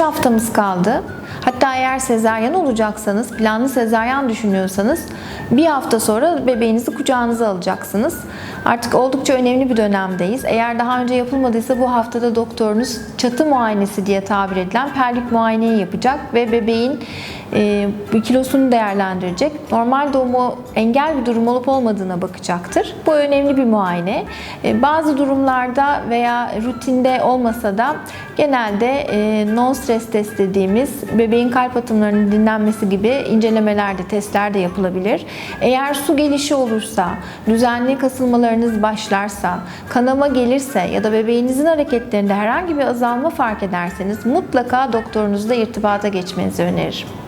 haftamız kaldı. Hatta eğer sezaryen olacaksanız, planlı sezaryen düşünüyorsanız bir hafta sonra bebeğinizi kucağınıza alacaksınız. Artık oldukça önemli bir dönemdeyiz. Eğer daha önce yapılmadıysa bu haftada doktorunuz çatı muayenesi diye tabir edilen perlik muayeneyi yapacak ve bebeğin e, kilosunu değerlendirecek. Normal doğumu engel bir durum olup olmadığına bakacaktır. Bu önemli bir muayene. E, bazı durumlarda veya rutinde olmasa da genelde e, non stres test dediğimiz bebeğin kalp atımlarının dinlenmesi gibi incelemelerde, testler de yapılabilir. Eğer su gelişi olursa, düzenli kasılmalarınız başlarsa, kanama gelirse ya da bebeğinizin hareketlerinde herhangi bir azalma fark ederseniz mutlaka doktorunuzla irtibata geçmenizi öneririm.